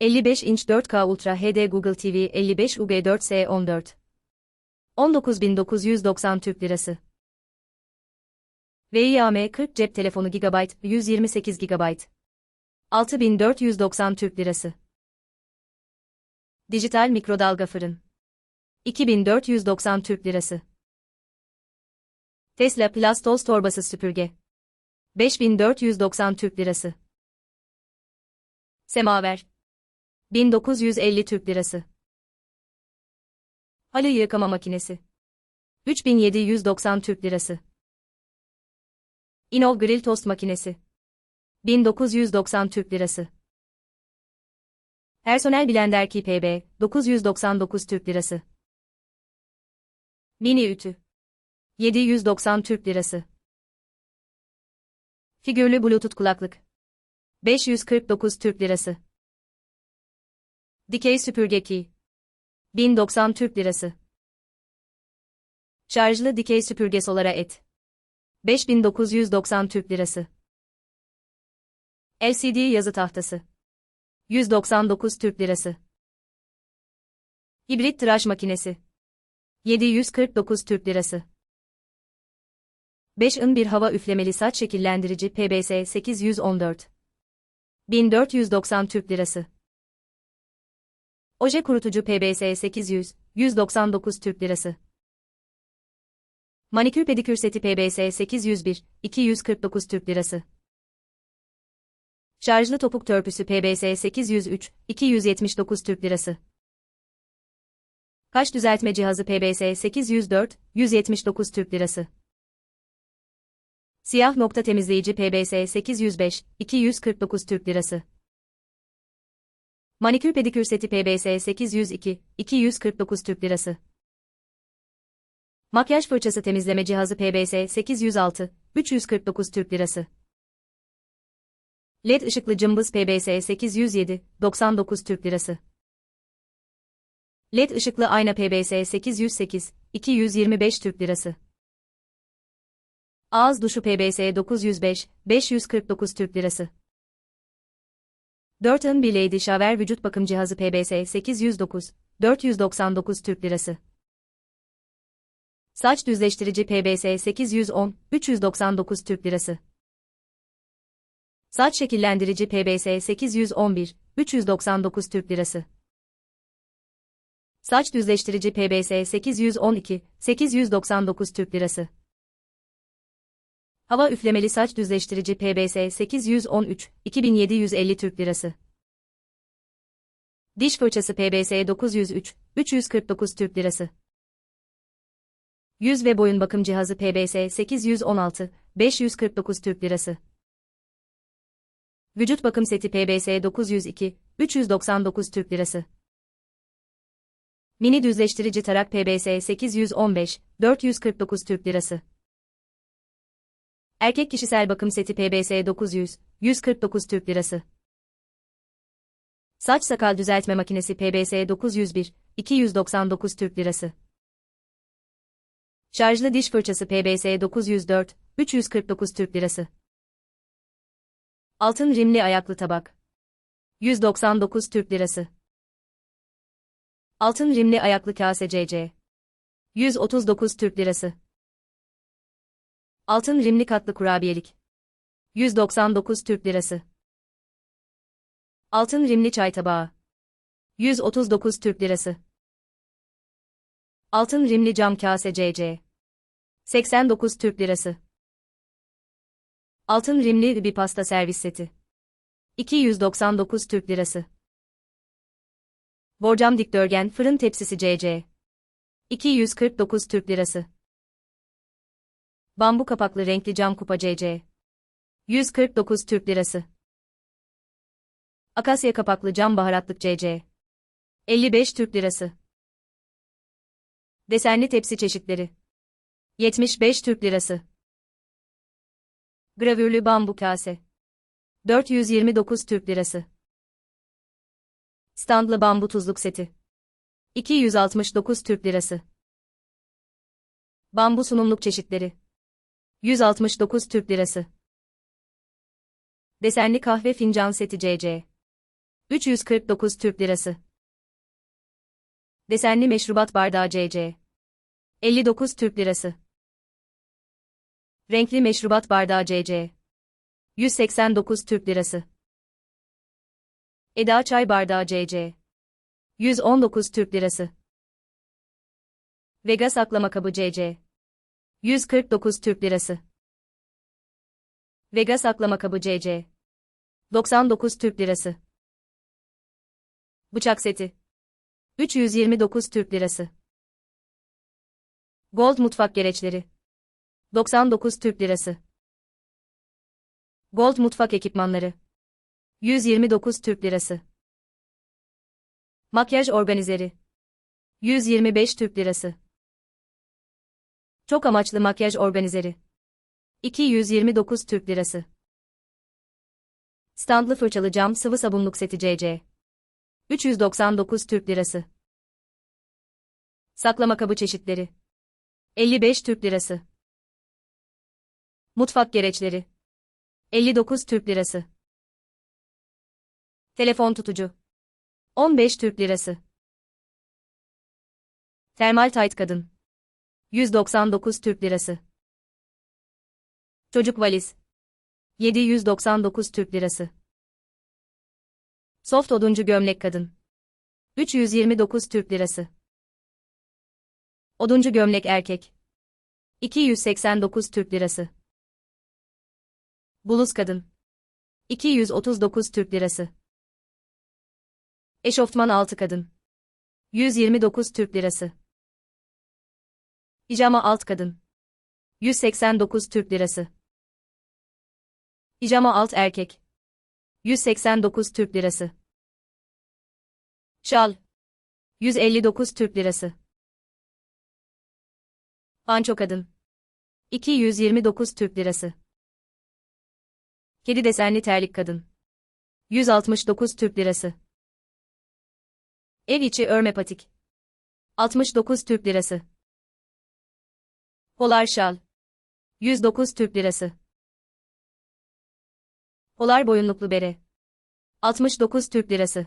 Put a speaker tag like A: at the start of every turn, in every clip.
A: 55 inç 4K Ultra HD Google TV 55 UG 4S 14. 19.990 Türk Lirası. VIAM 40 cep telefonu GB 128 GB. 6490 Türk Lirası. Dijital mikrodalga fırın. 2490 Türk Lirası. Tesla Plus toz torbası süpürge. 5490 Türk Lirası. Semaver. 1950 Türk Lirası. Halı yıkama makinesi. 3790 Türk Lirası. Inov grill tost makinesi. 1990 Türk Lirası. Personel Blender KPB 999 Türk Lirası. Mini ütü 790 Türk Lirası. Figürlü Bluetooth kulaklık 549 Türk Lirası. Dikey süpürge key 1090 Türk Lirası. Şarjlı dikey süpürge Solara et 5990 Türk Lirası. LCD yazı tahtası 199 Türk Lirası. Hibrit tıraş makinesi 749 Türk Lirası. 5 ın bir hava üflemeli saç şekillendirici PBS 814 1490 Türk Lirası. Oje kurutucu PBS 800 199 Türk Lirası. Manikür pedikür seti PBS 801 249 Türk Lirası. Şarjlı topuk törpüsü PBS 803 279 Türk Lirası. Kaş düzeltme cihazı PBS 804 179 Türk Lirası. Siyah nokta temizleyici PBS 805 249 Türk Lirası. Manikür pedikür seti PBS 802 249 Türk Lirası. Makyaj fırçası temizleme cihazı PBS 806 349 Türk Lirası. LED ışıklı cımbız PBS 807 99 Türk Lirası. LED ışıklı ayna PBS 808 225 Türk Lirası. Ağız duşu PBS 905 549 Türk Lirası. 4 ın Lady Shower vücut bakım cihazı PBS 809 499 Türk Lirası. Saç düzleştirici PBS 810 399 Türk Lirası. Saç şekillendirici PBS 811 399 Türk Lirası. Saç düzleştirici PBS 812 899 Türk Lirası. Hava üflemeli saç düzleştirici PBS 813 2750 Türk Lirası. Diş fırçası PBS 903 349 Türk Lirası. Yüz ve boyun bakım cihazı PBS 816 549 Türk Lirası. Vücut bakım seti PBS 902 399 Türk Lirası. Mini düzleştirici tarak PBS 815 449 Türk Lirası. Erkek kişisel bakım seti PBS 900 149 Türk Lirası. Saç sakal düzeltme makinesi PBS 901 299 Türk Lirası. Şarjlı diş fırçası PBS 904 349 Türk Lirası. Altın rimli ayaklı tabak. 199 Türk Lirası. Altın rimli ayaklı kase CC. 139 Türk Lirası. Altın rimli katlı kurabiyelik. 199 Türk Lirası. Altın rimli çay tabağı. 139 Türk Lirası. Altın rimli cam kase CC. 89 Türk Lirası. Altın rimli bir pasta servis seti. 299 Türk Lirası. Borcam dikdörtgen fırın tepsisi CC. 249 Türk Lirası. Bambu kapaklı renkli cam kupa CC. 149 Türk Lirası. Akasya kapaklı cam baharatlık CC. 55 Türk Lirası. Desenli tepsi çeşitleri. 75 Türk Lirası. Gravürlü bambu kase. 429 Türk Lirası. Standlı bambu tuzluk seti. 269 Türk Lirası. Bambu sunumluk çeşitleri. 169 Türk Lirası. Desenli kahve fincan seti CC. 349 Türk Lirası. Desenli meşrubat bardağı CC. 59 Türk Lirası. Renkli meşrubat bardağı CC. 189 Türk Lirası. Eda çay bardağı CC. 119 Türk Lirası. Vega saklama kabı CC. 149 Türk Lirası. Vega saklama kabı CC. 99 Türk Lirası. Bıçak seti. 329 Türk Lirası. Gold mutfak gereçleri. 99 Türk Lirası. Gold mutfak ekipmanları. 129 Türk Lirası. Makyaj organizeri. 125 Türk Lirası. Çok amaçlı makyaj organizeri. 229 Türk Lirası. Standlı fırçalı cam sıvı sabunluk seti CC. 399 Türk Lirası. Saklama kabı çeşitleri. 55 Türk Lirası. Mutfak gereçleri. 59 Türk Lirası. Telefon tutucu. 15 Türk Lirası. Termal tayt kadın. 199 Türk Lirası. Çocuk valiz. 799 Türk Lirası. Soft oduncu gömlek kadın. 329 Türk Lirası. Oduncu gömlek erkek. 289 Türk Lirası. Bluz kadın. 239 Türk Lirası. Eşofman altı kadın. 129 Türk Lirası. Pijama alt kadın. 189 Türk Lirası. Pijama alt erkek. 189 Türk Lirası. Şal. 159 Türk Lirası. Panço kadın. 229 Türk Lirası. Kedi desenli terlik kadın. 169 Türk Lirası. Ev içi örme patik. 69 Türk Lirası. Polar şal. 109 Türk Lirası. Polar boyunluklu bere. 69 Türk Lirası.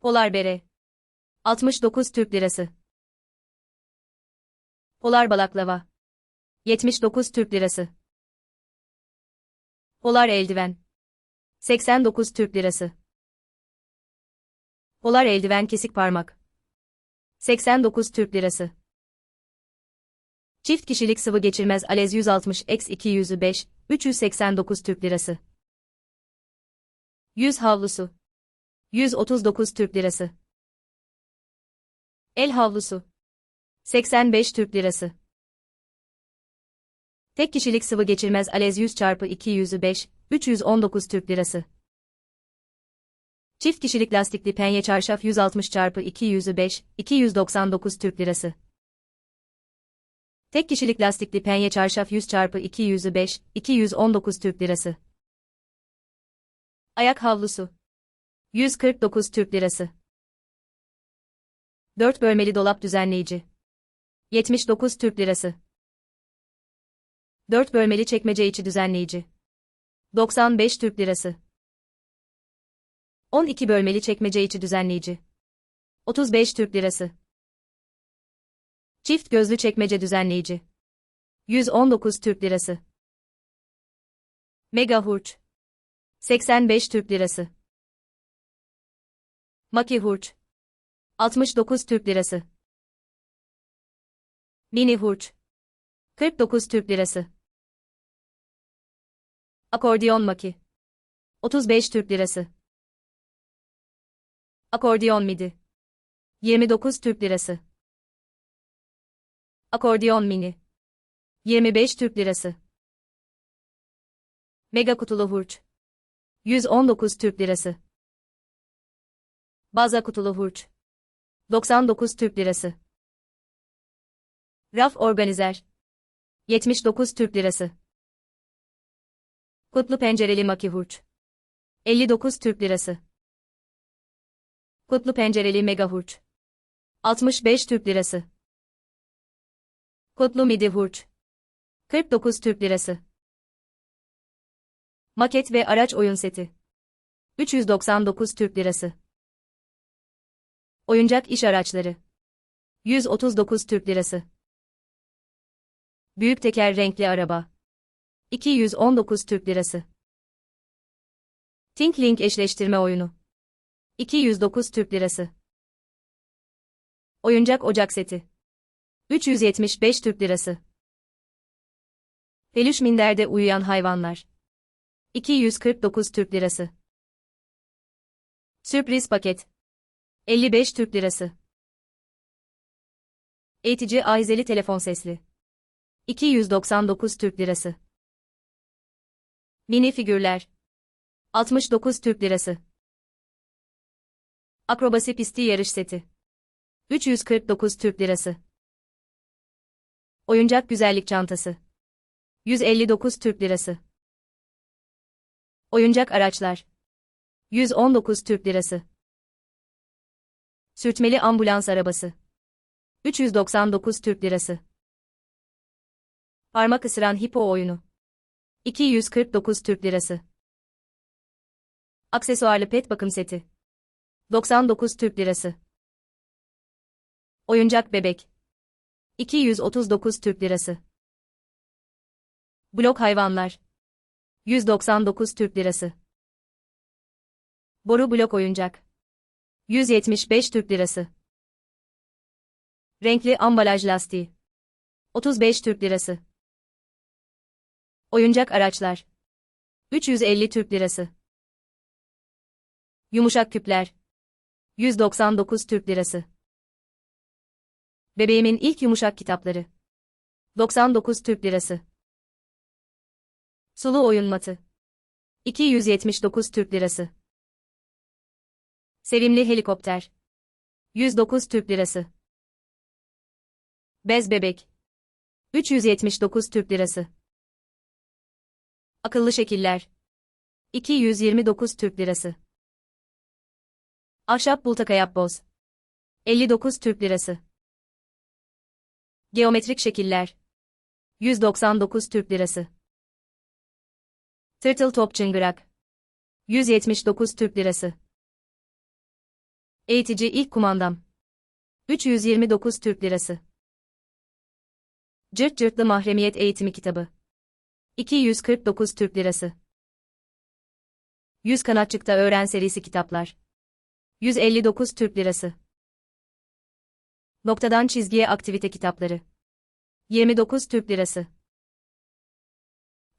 A: Polar bere. 69 Türk Lirası. Polar balaklava. 79 Türk Lirası. Polar eldiven. 89 Türk Lirası. Polar eldiven kesik parmak. 89 Türk Lirası. Çift kişilik sıvı geçirmez alez 160 x 205, 389 Türk Lirası. 100 havlusu. 139 Türk Lirası. El havlusu. 85 Türk Lirası. Tek kişilik sıvı geçirmez alez 100 çarpı 205, 319 Türk Lirası. Çift kişilik lastikli penye çarşaf 160 çarpı 205, 299 Türk Lirası. Tek kişilik lastikli penye çarşaf 100 çarpı 205, 219 Türk Lirası. Ayak havlusu. 149 Türk Lirası. 4 bölmeli dolap düzenleyici. 79 Türk Lirası. 4 bölmeli çekmece içi düzenleyici. 95 Türk Lirası. 12 bölmeli çekmece içi düzenleyici. 35 Türk Lirası. Çift gözlü çekmece düzenleyici. 119 Türk Lirası. Mega hurç. 85 Türk Lirası. Maki hurç. 69 Türk Lirası. Mini hurç. 49 Türk Lirası. Akordiyon maki. 35 Türk Lirası. Akordiyon midi. 29 Türk Lirası. Akordiyon mini. 25 Türk Lirası. Mega kutulu hurç. 119 Türk Lirası. Baza kutulu hurç. 99 Türk Lirası. Raf organizer. 79 Türk Lirası. Kutlu pencereli maki hurç. 59 Türk Lirası. Kutlu pencereli mega hurç. 65 Türk Lirası. Kutlu midi hurç. 49 Türk Lirası. Maket ve araç oyun seti. 399 Türk Lirası. Oyuncak iş araçları. 139 Türk Lirası. Büyük teker renkli araba. 219 Türk Lirası. Think Link eşleştirme oyunu. 209 Türk Lirası. Oyuncak ocak seti. 375 Türk Lirası. Peluş minderde uyuyan hayvanlar. 249 Türk Lirası. Sürpriz paket. 55 Türk Lirası. Eğitici ayzeli telefon sesli. 299 Türk Lirası. Mini figürler. 69 Türk Lirası. Akrobasi pisti yarış seti. 349 Türk Lirası. Oyuncak güzellik çantası. 159 Türk Lirası. Oyuncak araçlar. 119 Türk Lirası. Sürtmeli ambulans arabası. 399 Türk Lirası. Parmak ısıran hipo oyunu. 249 Türk Lirası. Aksesuarlı pet bakım seti. 99 Türk Lirası. Oyuncak bebek. 239 Türk Lirası. Blok hayvanlar. 199 Türk Lirası. Boru blok oyuncak. 175 Türk Lirası. Renkli ambalaj lastiği. 35 Türk Lirası. Oyuncak araçlar. 350 Türk Lirası. Yumuşak küpler. 199 Türk Lirası. Bebeğimin ilk yumuşak kitapları. 99 Türk Lirası. Sulu oyun matı. 279 Türk Lirası. Sevimli helikopter. 109 Türk Lirası. Bez bebek. 379 Türk Lirası. Akıllı şekiller. 229 Türk Lirası. Ahşap bultaka yapboz. 59 Türk Lirası. Geometrik şekiller. 199 Türk Lirası. Tırtıl top çıngırak. 179 Türk Lirası. Eğitici ilk kumandam. 329 Türk Lirası. Cırt cırtlı mahremiyet eğitimi kitabı. 249 Türk Lirası. 100 kanatçıkta öğren serisi kitaplar. 159 Türk Lirası. Noktadan çizgiye aktivite kitapları. 29 Türk Lirası.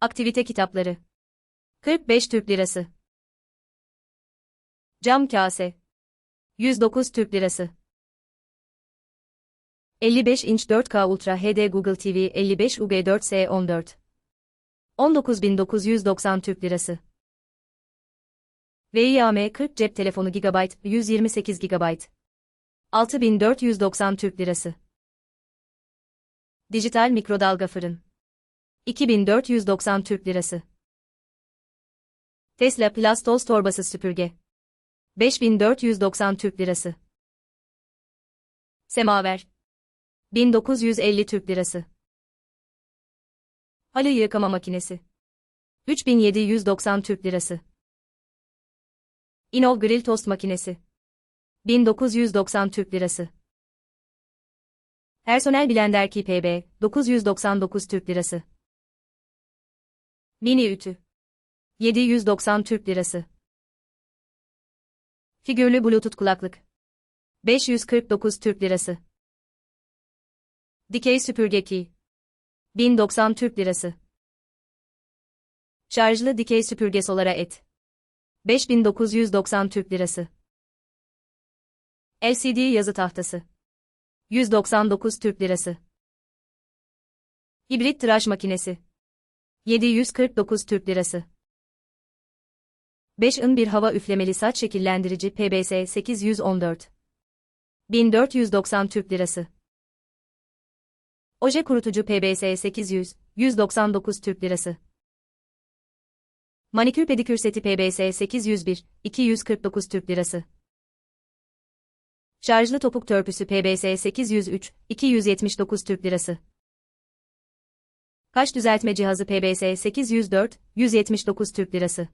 A: Aktivite kitapları. 45 Türk Lirası. Cam kase. 109 Türk Lirası. 55 inç 4K Ultra HD Google TV 55 UG 4S 14. 19.990 Türk Lirası. VIAM 40 cep telefonu GB 128 GB. 6490 Türk Lirası. Dijital mikrodalga fırın. 2490 Türk Lirası. Tesla Plus toz torbası süpürge. 5490 Türk Lirası. Semaver. 1950 Türk Lirası. Halı yıkama makinesi. 3790 Türk Lirası. Inov grill tost makinesi. 1990 Türk Lirası. Personel Blender KPB 999 Türk Lirası. Mini ütü 790 Türk Lirası. Figürlü Bluetooth kulaklık 549 Türk Lirası. Dikey süpürge key 1090 Türk Lirası. Şarjlı dikey süpürge solara et 5990 Türk Lirası. LCD yazı tahtası 199 Türk Lirası. Hibrit tıraş makinesi 749 Türk Lirası. 5 ın bir hava üflemeli saç şekillendirici PBS 814. 1490 Türk Lirası. Oje kurutucu PBS 800, 199 Türk Lirası. Manikür pedikür seti PBS 801, 249 Türk Lirası. Şarjlı topuk törpüsü PBS 803, 279 Türk Lirası. Kaş düzeltme cihazı PBS 804, 179 Türk Lirası.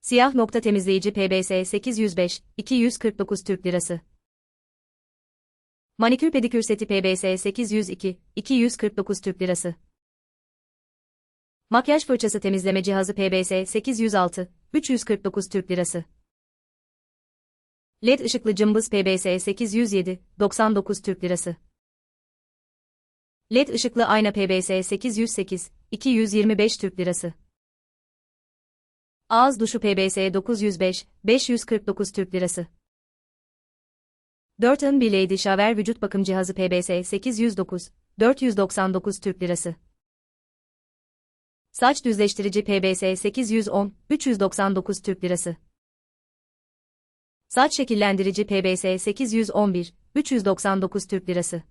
A: Siyah nokta temizleyici PBS 805, 249 Türk Lirası. Manikür pedikür seti PBS 802, 249 Türk Lirası. Makyaj fırçası temizleme cihazı PBS 806, 349 Türk Lirası. LED ışıklı cımbız PBS 807, 99 Türk Lirası. LED ışıklı ayna PBS 808, 225 Türk Lirası. Ağız duşu PBS 905, 549 Türk Lirası. 4 ın Lady Shower vücut bakım cihazı PBS 809, 499 Türk Lirası. Saç düzleştirici PBS 810, 399 Türk Lirası. Saç şekillendirici PBS 811, 399 Türk Lirası.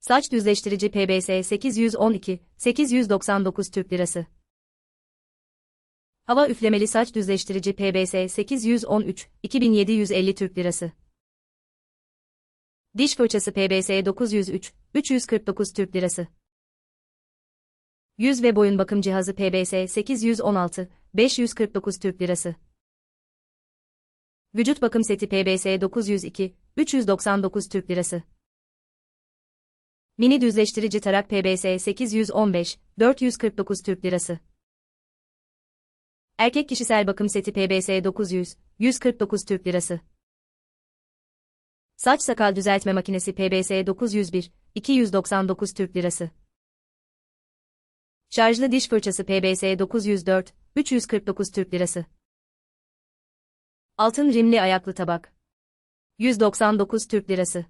A: Saç düzleştirici PBS 812, 899 Türk Lirası. Hava üflemeli saç düzleştirici PBS 813, 2750 Türk Lirası. Diş fırçası PBS 903, 349 Türk Lirası. Yüz ve boyun bakım cihazı PBS 816, 549 Türk Lirası. Vücut bakım seti PBS 902, 399 Türk Lirası. Mini düzleştirici tarak PBS 815, 449 Türk Lirası. Erkek kişisel bakım seti PBS 900, 149 Türk Lirası. Saç sakal düzeltme makinesi PBS 901, 299 Türk Lirası. Şarjlı diş fırçası PBS 904, 349 Türk Lirası. Altın rimli ayaklı tabak. 199 Türk Lirası.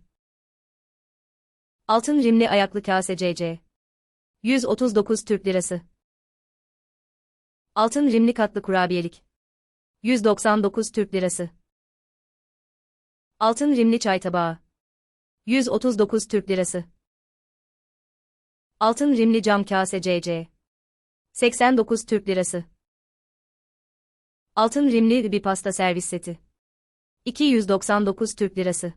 A: Altın rimli ayaklı kase CC. 139 Türk Lirası. Altın rimli katlı kurabiyelik. 199 Türk Lirası. Altın rimli çay tabağı. 139 Türk Lirası. Altın rimli cam kase CC. 89 Türk Lirası. Altın rimli bir pasta servis seti. 299 Türk Lirası.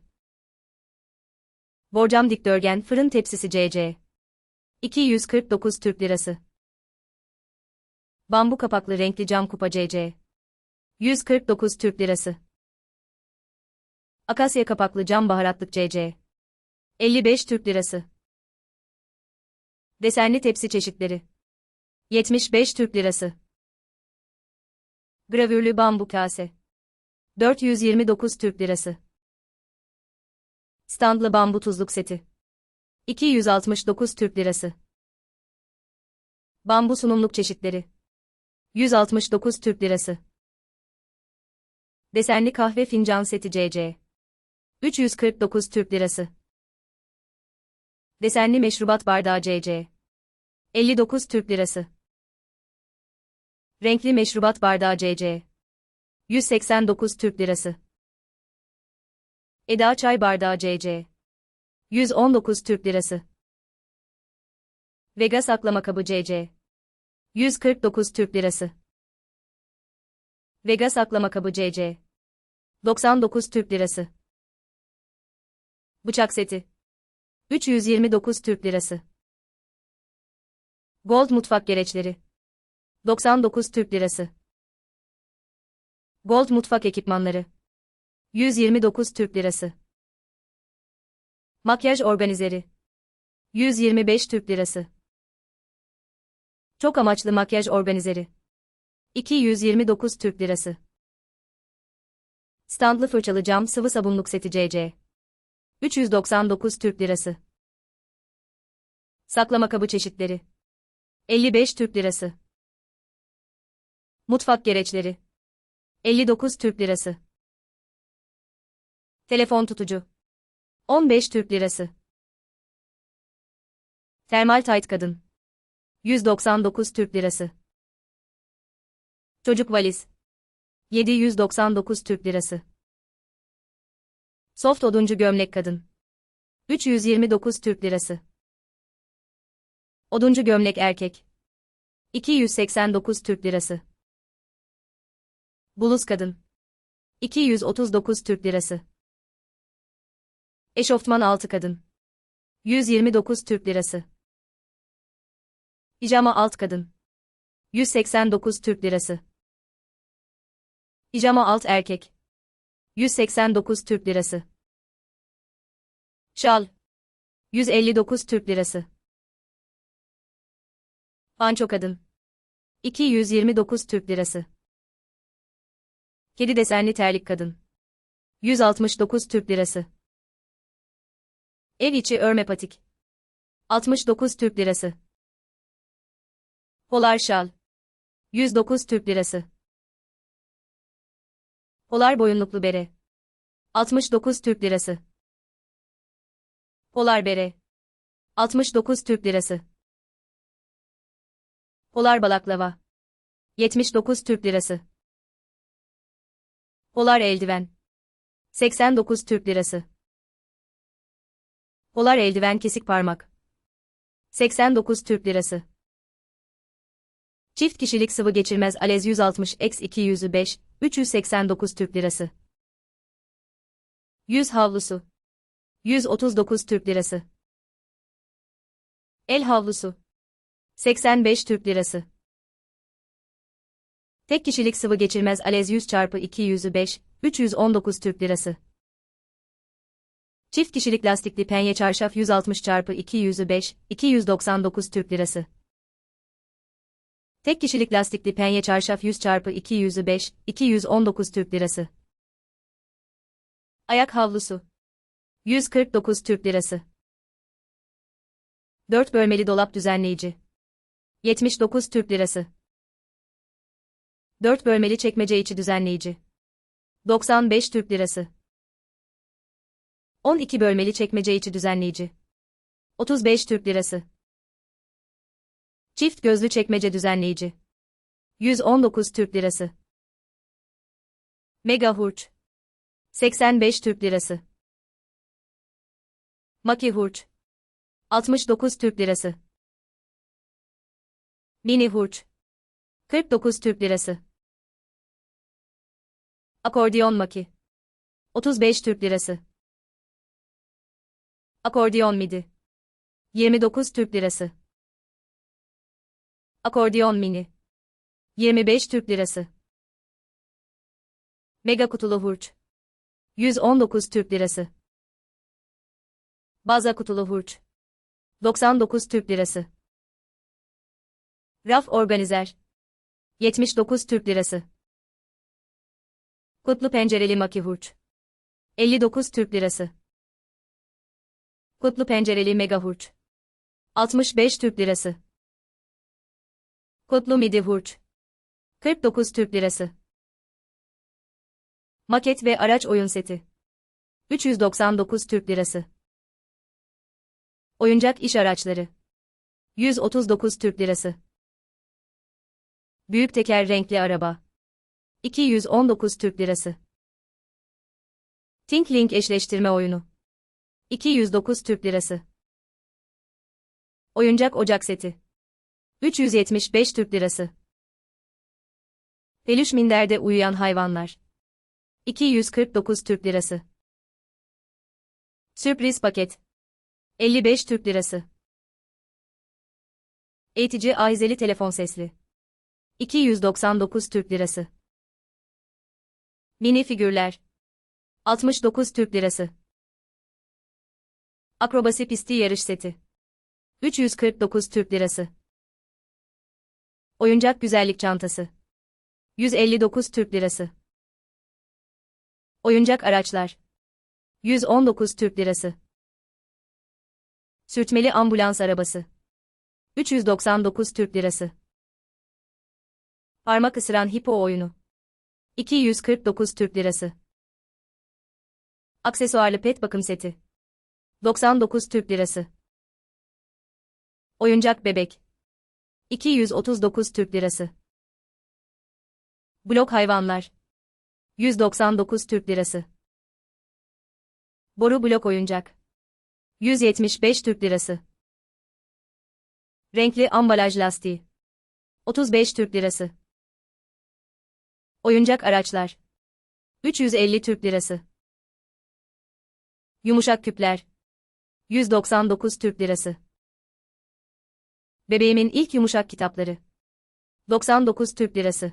A: Borcam dikdörtgen fırın tepsisi CC. 249 Türk Lirası. Bambu kapaklı renkli cam kupa CC. 149 Türk Lirası. Akasya kapaklı cam baharatlık CC. 55 Türk Lirası. Desenli tepsi çeşitleri. 75 Türk Lirası. Gravürlü bambu kase. 429 Türk Lirası. Standlı bambu tuzluk seti. 269 Türk Lirası. Bambu sunumluk çeşitleri. 169 Türk Lirası. Desenli kahve fincan seti CC. 349 Türk Lirası. Desenli meşrubat bardağı CC. 59 Türk Lirası. Renkli meşrubat bardağı CC. 189 Türk Lirası. Eda çay bardağı CC. 119 Türk Lirası. Vega saklama kabı CC. 149 Türk Lirası. Vega saklama kabı CC. 99 Türk Lirası. Bıçak seti. 329 Türk Lirası. Gold mutfak gereçleri. 99 Türk Lirası. Gold mutfak ekipmanları. 129 Türk Lirası. Makyaj organizeri. 125 Türk Lirası. Çok amaçlı makyaj organizeri. 229 Türk Lirası. Standlı fırçalı cam sıvı sabunluk seti CC. 399 Türk Lirası. Saklama kabı çeşitleri. 55 Türk Lirası. Mutfak gereçleri. 59 Türk Lirası. Telefon tutucu. 15 Türk Lirası. Termal tayt kadın. 199 Türk Lirası. Çocuk valiz. 799 Türk Lirası. Soft oduncu gömlek kadın. 329 Türk Lirası. Oduncu gömlek erkek. 289 Türk Lirası. Buluz kadın. 239 Türk Lirası. Eşofman altı kadın. 129 Türk Lirası. Pijama alt kadın. 189 Türk Lirası. Pijama alt erkek. 189 Türk Lirası. Şal. 159 Türk Lirası. Panço kadın. 229 Türk Lirası. Kedi desenli terlik kadın. 169 Türk Lirası. Ev içi örme patik. 69 Türk Lirası. Polar şal. 109 Türk Lirası. Polar boyunluklu bere. 69 Türk Lirası. Polar bere. 69 Türk Lirası. Polar balaklava. 79 Türk Lirası. Polar eldiven. 89 Türk Lirası. Polar eldiven kesik parmak. 89 Türk Lirası. Çift kişilik sıvı geçirmez alez 160 x 205 389 Türk Lirası. 100 havlusu. 139 Türk Lirası. El havlusu. 85 Türk Lirası. Tek kişilik sıvı geçirmez alez 100 çarpı 205 319 Türk Lirası. Çift kişilik lastikli penye çarşaf 160 çarpı 205 299 Türk Lirası. Tek kişilik lastikli penye çarşaf 100 çarpı 205 219 Türk Lirası. Ayak havlusu. 149 Türk Lirası. 4 bölmeli dolap düzenleyici. 79 Türk Lirası. 4 bölmeli çekmece içi düzenleyici. 95 Türk Lirası. 12 bölmeli çekmece içi düzenleyici. 35 Türk Lirası. Çift gözlü çekmece düzenleyici. 119 Türk Lirası. Mega hurç. 85 Türk Lirası. Maki hurç. 69 Türk Lirası. Mini hurç. 49 Türk Lirası. Akordiyon maki. 35 Türk Lirası. Akordiyon midi. 29 Türk Lirası. Akordiyon mini. 25 Türk Lirası. Mega kutulu hurç. 119 Türk Lirası. Baza kutulu hurç. 99 Türk Lirası. Raf organizer. 79 Türk Lirası. Kutlu pencereli maki hurç. 59 Türk Lirası. Kutlu pencereli mega hurç. 65 Türk Lirası. Kutlu midi hurç. 49 Türk Lirası. Maket ve araç oyun seti. 399 Türk Lirası. Oyuncak iş araçları. 139 Türk Lirası. Büyük teker renkli araba. 219 Türk Lirası. Think Link eşleştirme oyunu. 209 Türk Lirası. Oyuncak ocak seti. 375 Türk Lirası. Peluş minderde uyuyan hayvanlar. 249 Türk Lirası. Sürpriz paket. 55 Türk Lirası. Eğitici ahizeli telefon sesli. 299 Türk Lirası. Mini figürler. 69 Türk Lirası. Akrobasi pisti yarış seti. 349 Türk Lirası. Oyuncak güzellik çantası. 159 Türk Lirası. Oyuncak araçlar. 119 Türk Lirası. Sürtmeli ambulans arabası. 399 Türk Lirası. Parmak ısıran hipo oyunu. 249 Türk Lirası. Aksesuarlı pet bakım seti. 99 Türk Lirası. Oyuncak bebek. 239 Türk Lirası. Blok hayvanlar. 199 Türk Lirası. Boru blok oyuncak. 175 Türk Lirası. Renkli ambalaj lastiği. 35 Türk Lirası. Oyuncak araçlar. 350 Türk Lirası. Yumuşak küpler. 199 Türk Lirası. Bebeğimin ilk yumuşak kitapları. 99 Türk Lirası.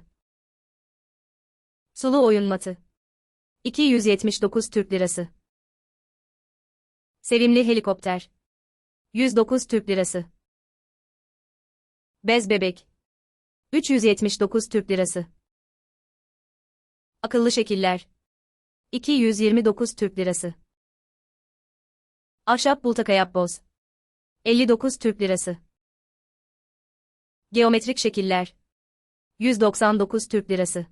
A: Sulu oyun matı. 279 Türk Lirası. Sevimli helikopter. 109 Türk Lirası. Bez bebek. 379 Türk Lirası. Akıllı şekiller. 229 Türk Lirası. Ahşap bultaka yapboz. 59 Türk Lirası. Geometrik şekiller. 199 Türk Lirası.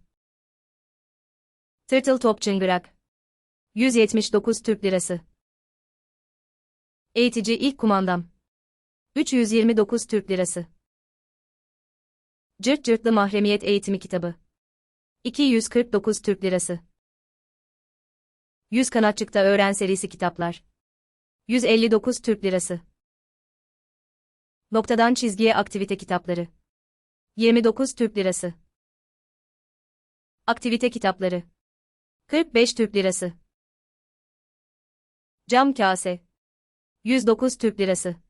A: Tırtıl top çıngırak. 179 Türk Lirası. Eğitici ilk kumandam. 329 Türk Lirası. Cırt cırtlı mahremiyet eğitimi kitabı. 249 Türk Lirası. 100 kanatçıkta öğren serisi kitaplar. 159 Türk Lirası. Noktadan çizgiye aktivite kitapları. 29 Türk Lirası. Aktivite kitapları. 45 Türk Lirası. Cam kase. 109 Türk Lirası.